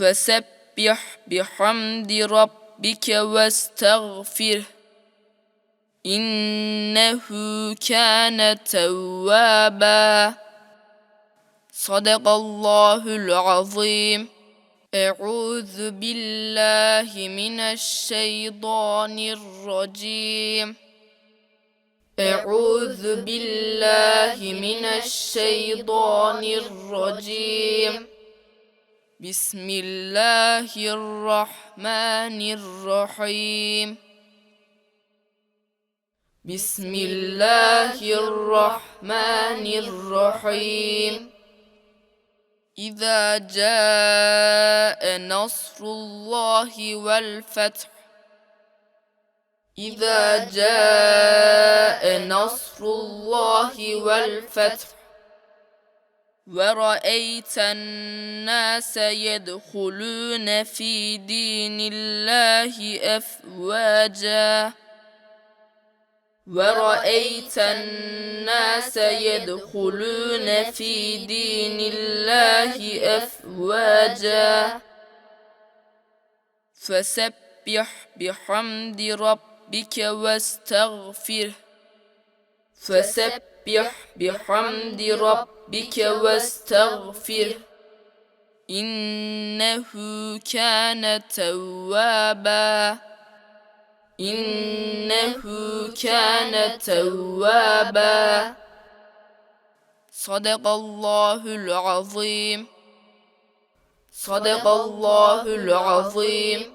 فسبح بحمد ربك واستغفره. إنه كان توابا. صدق الله العظيم. أعوذ بالله من الشيطان الرجيم. أعوذ بالله من الشيطان الرجيم. بسم الله الرحمن الرحيم. بسم الله الرحمن الرحيم. إذا جاء نصر الله والفتح. إذا جاء نصر الله والفتح. ورأيت الناس يدخلون في دين الله أفواجا ورأيت الناس يدخلون في دين الله أفواجا فسبح بحمد ربك واستغفره فسبح بحمد ربك واستغفره إنه كان توابا. إنه كان توابا. صدق الله العظيم. صدق الله العظيم.